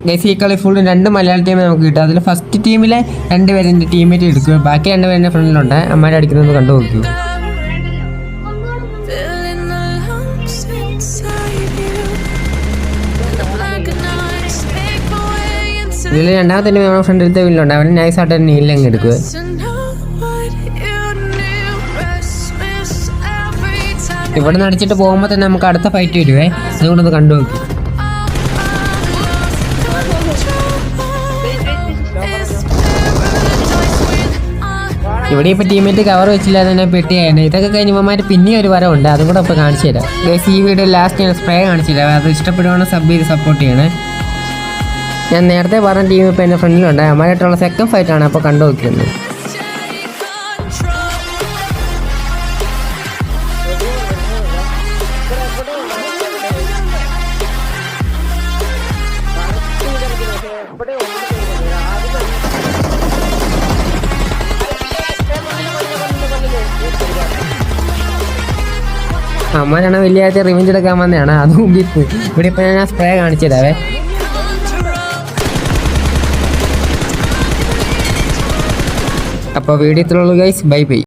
Guys ഈ കളി full രണ്ട് മലയാള ടീം നമുക്ക് കിട്ടും. അതിൽ ഫസ്റ്റ് ടീമിലെ രണ്ട് പേരെ ടീമേറ്റ് എടുക്കുക ബാക്കി രണ്ട് പേരെ ഫ്രണ്ടിലുണ്ട് അമ്മമാരെ അടിക്കുന്നത് കണ്ടു നോക്കൂ. ഇതിൽ രണ്ടാമത്തെ ടീം നമ്മുടെ ഫ്രണ്ട് എടുത്ത വീട്ടിലുണ്ട് അവൻ നൈസായിട്ട് നീലങ്ങ് എടുക്കുക to എടുക്കുക. ഇവിടെ നിന്ന് അടിച്ചിട്ട് പോകുമ്പോൾ തന്നെ നമുക്ക് അടുത്ത ഫൈറ്റ് വരുവേ. അതുകൊണ്ടൊന്ന് കണ്ടു നോക്കി. ഇവിടെ ഇപ്പൊ ടീമേറ്റ് കവർ വെച്ചില്ല തന്നെ പെട്ടിയായിരുന്നു ഇതൊക്കെ കഴിഞ്ഞ് ഇവന്മാർ പിന്നെ ഒരു ഉണ്ട് അതും കൂടെ ഇപ്പോൾ കാണിച്ചു തരാം. ഈ വീഡിയോ ലാസ്റ്റ് ഞാൻ സ്പ്രേ കാണിച്ചു തരാം. അത് ഇഷ്ടപ്പെടുവാണെങ്കിൽ സബ് ചെയ്ത് സപ്പോർട്ട് ചെയ്യണേ? ഞാൻ നേരത്തെ പറഞ്ഞ ടീം ഇപ്പോൾ എന്റെ ഫ്രണ്ടിലുണ്ട് അമ്മമാരായിട്ടുള്ള സെക്കൻഡ് ഫൈറ്റാണ് അപ്പോൾ കണ്ടു നോക്കിയത് അമ്മനാണ് വലിയ റിവഞ്ച് എടുക്കാൻ വന്നതാണ്. അതും മുമ്പിൽ ഇവിടെ ഇപ്പൊ ഞാൻ സ്പ്രേ കാണിച്ചു തരാവേ അപ്പോൾ വീഡിയോ ഗൈസ് ബൈ ബൈ